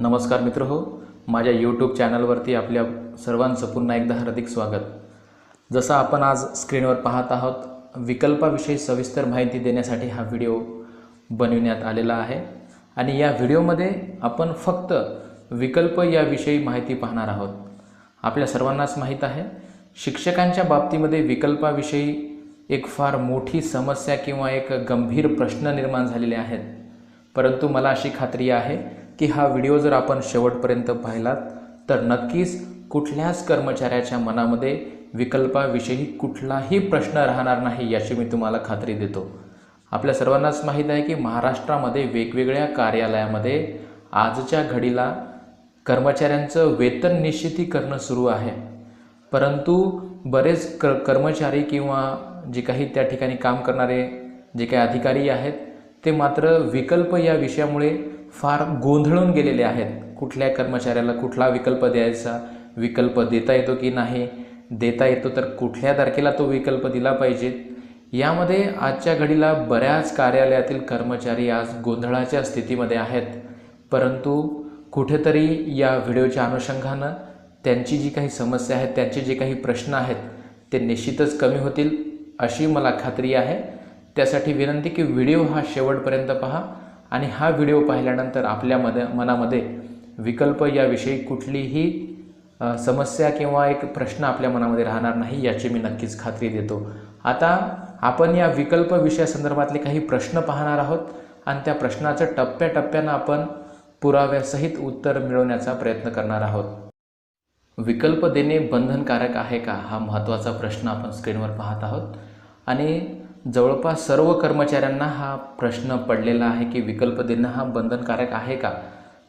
नमस्कार मित्र हो माझ्या यूट्यूब चॅनलवरती आपल्या सर्वांचं पुन्हा एकदा हार्दिक स्वागत. जसं आपण आज स्क्रीनवर पाहत आहोत विकल्पाविषयी सविस्तर माहिती देण्यासाठी हा व्हिडिओ बनविण्यात आलेला आहे. आणि या व्हिडिओमध्ये आपण फक्त विकल्प याविषयी माहिती पाहणार आहोत. आपल्या सर्वांनाच माहीत आहे शिक्षकांच्या बाबतीमध्ये विकल्पाविषयी एक फार मोठी समस्या किंवा एक गंभीर प्रश्न निर्माण झालेले आहेत. परंतु मला अशी खात्री आहे की हा व्हिडिओ जर आपण शेवटपर्यंत पाहिलात तर नक्कीच कुठल्याच कर्मचाऱ्याच्या मनामध्ये विकल्पाविषयी कुठलाही प्रश्न राहणार नाही याची मी तुम्हाला खात्री देतो. आपल्या सर्वांनाच माहीत आहे की महाराष्ट्रामध्ये वेगवेगळ्या कार्यालयामध्ये आजच्या घडीला कर्मचाऱ्यांचं वेतन निश्चिती करणं सुरू आहे. परंतु बरेच क कर्मचारी किंवा जे काही त्या ठिकाणी काम करणारे जे काही अधिकारी आहेत ते मात्र विकल्प या विषयामुळे फार गोंधळून गेलेले आहेत. कुठल्या कर्मचाऱ्याला कुठला विकल्प द्यायचा? विकल्प देता येतो की नाही? देता येतो तर कुठल्या तारखेला तो विकल्प दिला पाहिजे? यामध्ये आजच्या घडीला बऱ्याच कार्यालयातील कर्मचारी आज गोंधळाच्या स्थितीमध्ये आहेत. परंतु कुठेतरी या व्हिडिओच्या अनुषंगानं त्यांची जी काही समस्या आहेत त्यांचे जे काही प्रश्न आहेत ते निश्चितच कमी होतील अशी मला खात्री आहे. त्यासाठी विनंती की व्हिडिओ हा शेवटपर्यंत पहा. आणि हा व्हिडिओ पाहिल्यानंतर आपल्या आपल्यामध्ये मनामध्ये विकल्प याविषयी कुठलीही समस्या किंवा एक प्रश्न आपल्या मनामध्ये राहणार नाही याची मी नक्कीच खात्री देतो. आता आपण या विकल्प विषयासंदर्भातले काही प्रश्न पाहणार आहोत आणि त्या प्रश्नाचं टप्प्याटप्प्यानं आपण पुराव्यासहित उत्तर मिळवण्याचा प्रयत्न करणार आहोत. विकल्प देणे बंधनकारक आहे का? हा महत्त्वाचा प्रश्न आपण स्क्रीनवर पाहत आहोत. आणि जवळपास सर्व कर्मचाऱ्यांना हा प्रश्न पडलेला आहे की विकल्प देणं हा बंधनकारक आहे का?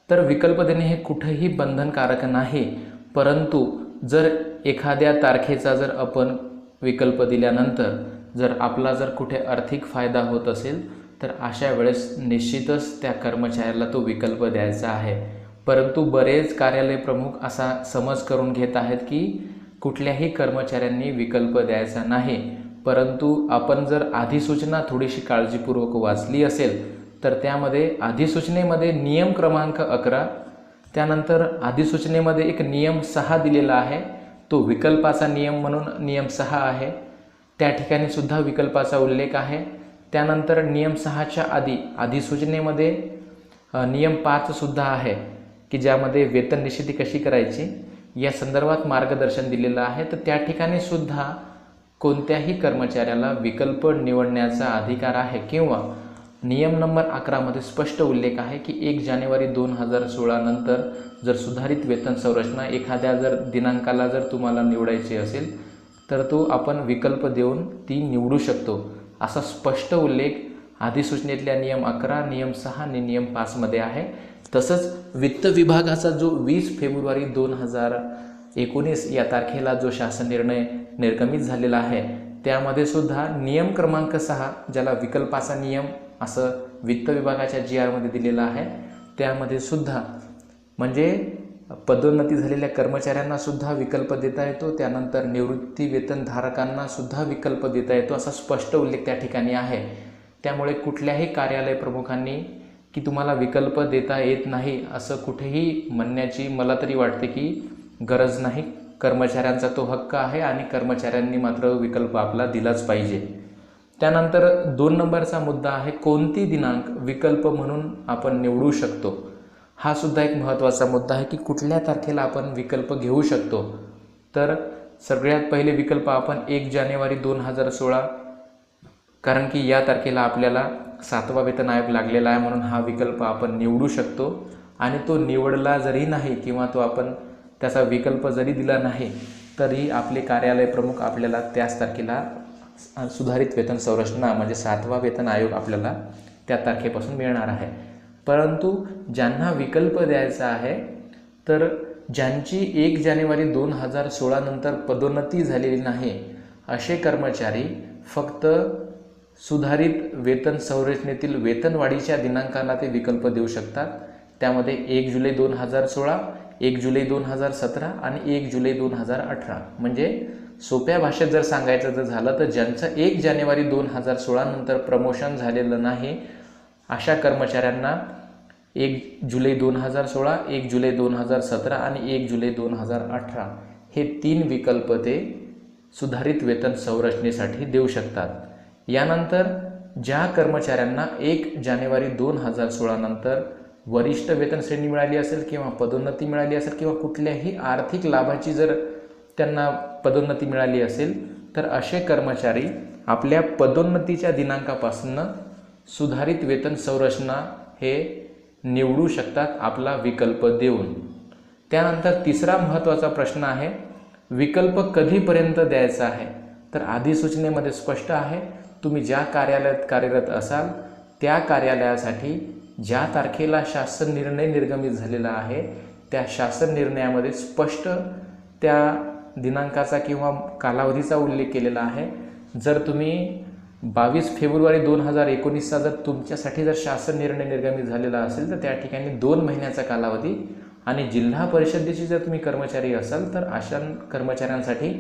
तर विकल्प देणे हे कुठंही बंधनकारक नाही परंतु जर एखाद्या तारखेचा जर आपण विकल्प दिल्यानंतर जर आपला जर कुठे आर्थिक फायदा होत असेल तर अशा वेळेस निश्चितच त्या कर्मचाऱ्याला तो विकल्प द्यायचा आहे. परंतु बरेच कार्यालय प्रमुख असा समज करून घेत आहेत की कुठल्याही कर्मचाऱ्यांनी विकल्प द्यायचा नाही. परंतु आपण जर अधिसूचना थोडीशी काळजीपूर्वक वाचली असेल तर त्यामध्ये अधिसूचनेमध्ये नियम क्रमांक अकरा त्यानंतर अधिसूचनेमध्ये एक नियम सहा दिलेला आहे तो विकल्पाचा नियम म्हणून नियम सहा आहे. त्या ठिकाणी सुद्धा विकल्पाचा उल्लेख आहे. त्यानंतर नियम सहाच्या आधी अधिसूचनेमध्ये नियम पाचसुद्धा आहे की ज्यामध्ये वेतन निश्चिती कशी करायची या संदर्भात मार्गदर्शन दिलेलं आहे. तर त्या ठिकाणी सुद्धा कोणत्याही कर्मचाऱ्याला विकल्प निवडण्याचा अधिकार आहे किंवा नियम नंबर अकरामध्ये स्पष्ट उल्लेख आहे की एक जानेवारी दोन हजार सोळानंतर जर सुधारित वेतन संरचना एखाद्या जर दिनांकाला जर तुम्हाला निवडायची असेल तर तो आपण विकल्प देऊन ती निवडू शकतो. असा स्पष्ट उल्लेख अधिसूचनेतल्या नियम अकरा नियम सहा आणि नियम पाचमध्ये आहे. तसंच वित्त विभागाचा जो वीस फेब्रुवारी दोन हजार एकोणीस या तारखेला जो शासन निर्णय निर्गमित झालेला आहे त्यामध्ये सुद्धा नियम क्रमांक सहा ज्याला विकल्पाचा नियम असं वित्त विभागाच्या जी आरमध्ये दिलेला आहे त्यामध्ये सुद्धा म्हणजे पदोन्नती झालेल्या कर्मचाऱ्यांना सुद्धा विकल्प देता येतो त्यानंतर निवृत्ती वेतनधारकांना सुद्धा विकल्प देता येतो असा स्पष्ट उल्लेख त्या ठिकाणी आहे. त्यामुळे कुठल्याही कार्यालय प्रमुखांनी की तुम्हाला विकल्प देता येत नाही असं कुठेही म्हणण्याची मला तरी वाटते की गरज नाही. कर्मचाऱ्यांचा तो हक्क आहे आणि कर्मचाऱ्यांनी मात्र विकल्प आपला दिलाच पाहिजे. त्यानंतर दोन नंबरचा मुद्दा आहे कोणती दिनांक विकल्प म्हणून आपण निवडू शकतो? हा सुद्धा एक महत्त्वाचा मुद्दा आहे की कुठल्या तारखेला आपण विकल्प घेऊ शकतो? तर सगळ्यात पहिले विकल्प आपण एक जानेवारी दोन हजार सोळा कारण की या तारखेला आपल्याला सातवा वेतन आयोग लागलेला आहे म्हणून हा विकल्प आपण निवडू शकतो. आणि तो निवडला जरी नाही किंवा तो आपण त्याचा विकल्प जरी दिला नाही तरी आपले कार्यालय प्रमुख आपल्याला त्याच तारखेला सुधारित वेतन संरचना म्हणजे सातवा वेतन आयोग आपल्याला त्या तारखेपासून मिळणार आहे. परंतु ज्यांना विकल्प द्यायचा आहे तर ज्यांची एक जानेवारी दोन हजार सोळानंतर पदोन्नती झालेली नाही असे कर्मचारी फक्त सुधारित वेतन संरचनेतील वेतनवाढीच्या दिनांकाला ते विकल्प देऊ शकतात. त्यामध्ये एक जुलै दोन हजार सोळा एक जुलै दोन हजार सतरा आणि एक जुलै दोन हजार अठरा. म्हणजे सोप्या भाषेत जर सांगायचं जर झालं तर ज्यांचं एक जानेवारी दोन हजार सोळानंतर प्रमोशन झालेलं नाही अशा कर्मचाऱ्यांना एक जुलै दोन हजार सोळा एक जुलै दोन हजार सतरा आणि एक जुलै दोन हजार अठरा हे तीन विकल्प ते सुधारित वेतन संरचनेसाठी देऊ शकतात. यानंतर ज्या कर्मचाऱ्यांना एक जानेवारी दोन हजार सोळानंतर वरिष्ठ वेतन श्रेणी मिळाली असेल किंवा पदोन्नती मिळाली असेल किंवा कुठल्याही आर्थिक लाभाची जर त्यांना पदोन्नती मिळाली असेल तर असे कर्मचारी आपल्या पदोन्नतीच्या दिनांकापासून सुधारित वेतन संरचना हे निवडू शकतात आपला विकल्प देऊन. त्यानंतर तिसरा महत्त्वाचा प्रश्न आहे विकल्प कधीपर्यंत द्यायचा आहे? तर अधिसूचनेमध्ये स्पष्ट आहे तुम्ही ज्या कार्यालयात कार्यरत असाल त्या कार्यालयासाठी ज्या तारखेला शासन निर्णय निर्गमित झालेला आहे त्या शासन निर्णयामध्ये स्पष्ट त्या दिनांकाचा किंवा कालावधीचा उल्लेख केलेला आहे. जर तुम्ही बावीस फेब्रुवारी दोन हजार एकोणीसचा जर तुमच्यासाठी जर शासन निर्णय निर्गमित झालेला असेल तर त्या ठिकाणी दोन महिन्याचा कालावधी आणि जिल्हा परिषदेचे जर तुम्ही कर्मचारी असाल तर अशा कर्मचाऱ्यांसाठी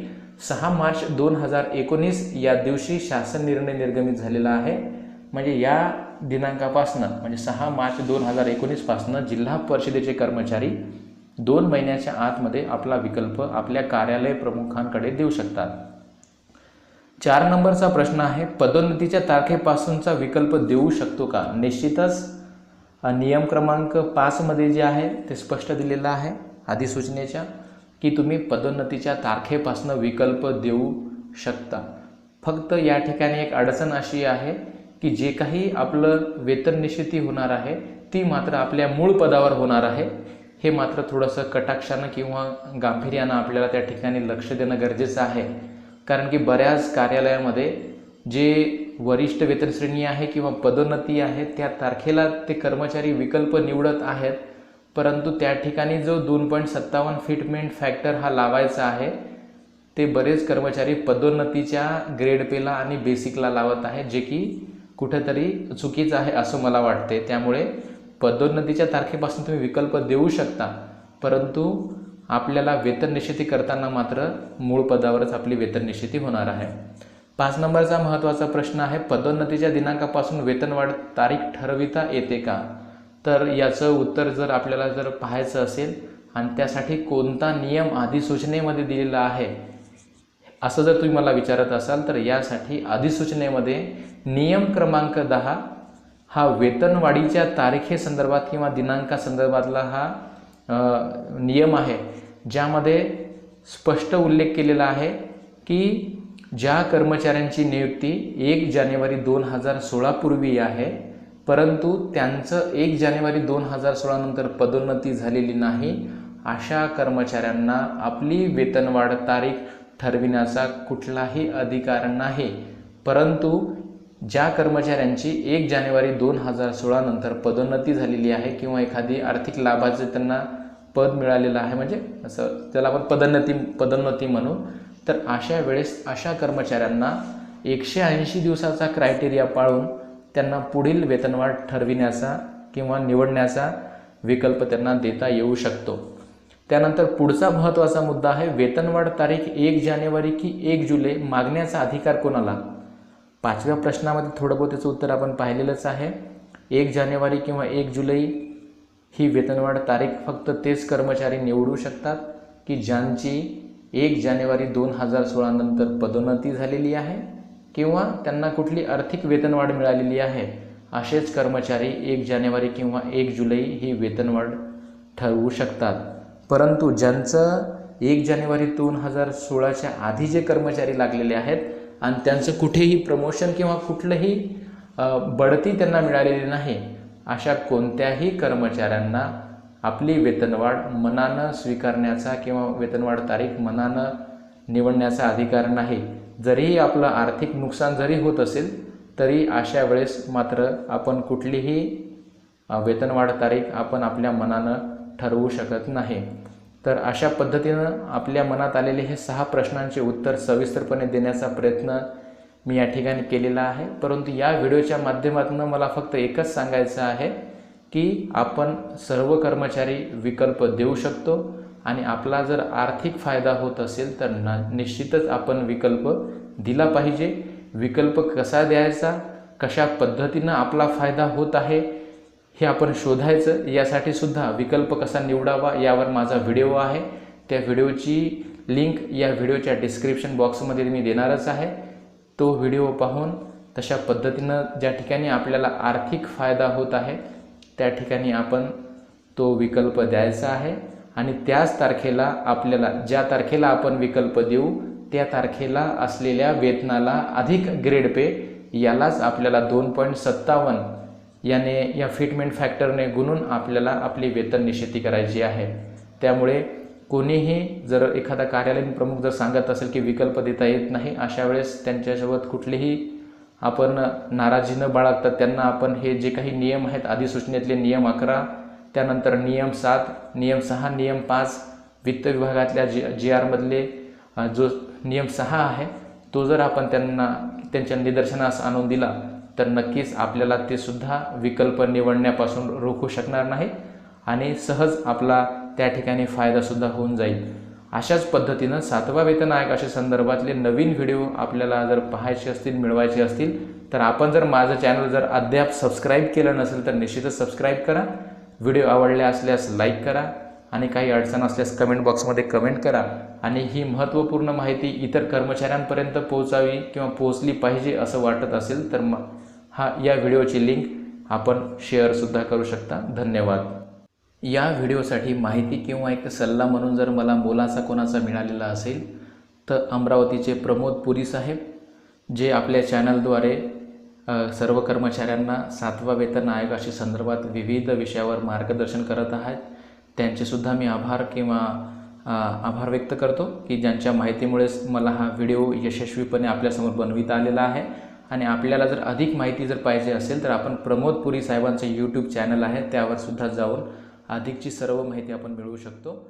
सहा मार्च दोन हजार एकोणीस या दिवशी शासन निर्णय निर्गमित झालेला आहे. म्हणजे या दिनांकापासनं म्हणजे सहा मार्च दोन हजार एकोणीसपासनं जिल्हा परिषदेचे कर्मचारी दोन महिन्याच्या आतमध्ये आपला विकल्प आपल्या कार्यालय प्रमुखांकडे देऊ शकतात. चार नंबरचा प्रश्न आहे पदोन्नतीच्या तारखेपासूनचा विकल्प देऊ शकतो का? निश्चितच नियम क्रमांक पाचमध्ये जे आहे ते स्पष्ट दिलेलं आहे अधिसूचनेच्या की तुम्ही पदोन्नतीच्या तारखेपासून विकल्प देऊ शकता. फक्त या ठिकाणी एक अडचण अशी आहे की जे काही आपलं वेतन निश्चिती होणार आहे ती मात्र आपल्या मूळ पदावर होणार आहे. हे मात्र थोडंसं कटाक्षानं किंवा गांभीर्यानं आपल्याला त्या ठिकाणी लक्ष देणं गरजेचं आहे. कारण की बऱ्याच कार्यालयामध्ये जे वरिष्ठ वेतन श्रेणी आहे किंवा पदोन्नती आहे त्या तारखेला ते कर्मचारी विकल्प निवडत आहेत. परंतु त्या ठिकाणी जो दोन पॉईंट सत्तावन्न फिटमेंट फॅक्टर हा लावायचा आहे ते बरेच कर्मचारी पदोन्नतीच्या ग्रेड पेला आणि बेसिकला लावत आहेत जे की कुठेतरी चुकीचं आहे असं मला वाटते त्यामुळे पदोन्नतीच्या तारखेपासून तुम्ही विकल्प देऊ शकता. परंतु आपल्याला वेतन निश्चिती करताना मात्र मूळ पदावरच आपली वेतन निश्चिती होणार आहे. पाच नंबरचा महत्त्वाचा प्रश्न आहे पदोन्नतीच्या दिनांकापासून वेतनवाढ तारीख ठरविता येते का? तर याचं उत्तर जर आपल्याला जर पाहायचं असेल आणि त्यासाठी कोणता नियम अधिसूचनेमध्ये दिलेला आहे असं जर तुम्ही मला विचारत असाल तर यासाठी अधिसूचनेमध्ये नियम क्रमांक दहा हा वेतनवाढीच्या तारखेसंदर्भात किंवा दिनांकासंदर्भातला हा नियम आहे ज्यामध्ये स्पष्ट उल्लेख केलेला आहे की ज्या कर्मचाऱ्यांची नियुक्ती एक जानेवारी दोन हजार सोळापूर्वी आहे परंतु त्यांचं एक जानेवारी दोन हजार सोळानंतर पदोन्नती झालेली नाही अशा कर्मचाऱ्यांना आपली वेतनवाढ तारीख ठरविण्याचा कुठलाही अधिकार नाही. परंतु ज्या कर्मचाऱ्यांची एक जानेवारी दोन हजार सोळानंतर पदोन्नती झालेली आहे किंवा एखादी आर्थिक लाभाचे त्यांना पद मिळालेलं आहे म्हणजे असं त्याला आपण पदोन्नती पदोन्नती म्हणू तर अशा वेळेस अशा कर्मचाऱ्यांना एकशे ऐंशी दिवसाचा क्रायटेरिया पाळून त्यांना पुढील वेतनवाढ ठरविण्याचा किंवा निवडण्याचा विकल्प त्यांना देता येऊ शकतो. त्यानंतर पुढचा महत्त्वाचा मुद्दा आहे वेतनवाढ तारीख एक जानेवारी की एक जुलै मागण्याचा अधिकार कोणाला? पाचव्या प्रश्नामध्ये थोडं बहुत त्याचं उत्तर आपण पाहिलेलंच आहे. एक जानेवारी किंवा एक जुलै ही वेतनवाढ तारीख फक्त तेच कर्मचारी निवडू शकतात की ज्यांची एक जानेवारी दोन हजार सोळानंतर पदोन्नती झालेली आहे किंवा त्यांना कुठली आर्थिक वेतनवाढ मिळालेली आहे. असेच कर्मचारी एक जानेवारी किंवा एक जुलै ही वेतनवाढ ठरवू शकतात. परंतु ज्यांचं एक जानेवारी दोन हजार सोळाच्या आधी जे कर्मचारी लागलेले आहेत आणि त्यांचं कुठेही प्रमोशन किंवा कुठलंही बढती त्यांना मिळालेली नाही अशा कोणत्याही कर्मचाऱ्यांना आपली वेतनवाढ मनानं स्वीकारण्याचा किंवा वेतनवाढ तारीख मनानं निवडण्याचा अधिकार नाही. जरीही आपलं आर्थिक नुकसान जरी होत असेल तरी अशा वेळेस मात्र आपण कुठलीही वेतनवाढ तारीख आपण आपल्या मनानं ठरवू शकत नाही. तर अशा पद्धतीनं आपल्या मनात आलेले हे सहा प्रश्नांचे उत्तर सविस्तरपणे देण्याचा प्रयत्न मी या ठिकाणी केलेला आहे. परंतु या व्हिडिओच्या माध्यमातून मला फक्त एकच सांगायचं आहे की आपण सर्व कर्मचारी विकल्प देऊ शकतो आणि आपला जर आर्थिक फायदा होत असेल तर न निश्चितच आपण विकल्प दिला पाहिजे. विकल्प कसा द्यायचा कशा पद्धतीनं आपला फायदा होत आहे हे आपण शोधायचं. यासाठी सुद्धा विकल्प कसा निवडावा यावर माझा व्हिडिओ आहे. त्या व्हिडिओची लिंक या व्हिडिओच्या डिस्क्रिप्शन बॉक्समध्ये मी देणारच आहे. तो व्हिडिओ पाहून तशा पद्धतीनं ज्या ठिकाणी आपल्याला आर्थिक फायदा होत आहे त्या ठिकाणी आपण तो विकल्प द्यायचा आहे. आणि त्याच तारखेला आपल्याला ज्या तारखेला आपण विकल्प देऊ त्या तारखेला असलेल्या वेतनाला अधिक ग्रेड पे यालाच आपल्याला दोन पॉईंट सत्तावन्न याने या फिटमेंट फॅक्टरने गुणून आपल्याला आपली वेतन निश्चिती करायची आहे. त्यामुळे कोणीही जर एखादा कार्यालयीन प्रमुख जर सांगत असेल की विकल्प देता येत नाही अशा वेळेस त्यांच्यासोबत कुठलीही आपण नाराजी न बाळगता त्यांना आपण हे जे काही नियम आहेत अधिसूचनेतले नियम अकरा त्यानंतर नियम सात नियम सहा नियम पाच वित्त विभागातल्या जी जी आरमधले जो नियम सहा आहे तो जर आपण त्यांना त्यांच्या निदर्शनास आणून दिला तर नक्कीच आपल्याला ते सुद्धा विकल्प निवडण्यापासून रोखू शकणार नाही आणि सहज आपला त्या ठिकाणी फायदासुद्धा होऊन जाईल. अशाच पद्धतीनं सातवा वेतन आयोग अशा संदर्भातले नवीन व्हिडिओ आपल्याला जर पाहायचे असतील मिळवायचे असतील तर आपण जर माझं चॅनल जर अद्याप सबस्क्राईब केलं नसेल तर निश्चितच सबस्क्राईब करा. व्हिडिओ आवडले असल्यास लाईक करा आणि काही अडचण असल्यास कमेंट बॉक्समध्ये कमेंट करा आणि ही महत्त्वपूर्ण माहिती इतर कर्मचाऱ्यांपर्यंत पोहोचावी किंवा पोहोचली पाहिजे असं वाटत असेल तर मग हा या व्हिडिओची लिंक आपण शेअरसुद्धा करू शकता. धन्यवाद. या व्हिडिओसाठी माहिती किंवा एक सल्ला म्हणून जर मला मोलाचा कोणाचा मिळालेला असेल तर अमरावतीचे प्रमोद पुरी साहेब जे आपल्या चॅनलद्वारे सर्व कर्मचाऱ्यांना सातवा वेतन आयोगाशी संदर्भात विविध विषयावर मार्गदर्शन करत आहेत. त्यांचेसुद्धा मी आभार किंवा आभार व्यक्त करतो की ज्यांच्या माहितीमुळेच मला हा व्हिडिओ यशस्वीपणे आपल्यासमोर बनविता आलेला आहे. आणि आपल्याला जर अधिक माहिती जर पाहिजे असेल तर आपण प्रमोद पुरी साहेबांचं यूट्यूब चॅनल आहे त्यावर सुद्धा जाऊन अधिकची सर्व माहिती आपण मिळवू शकतो.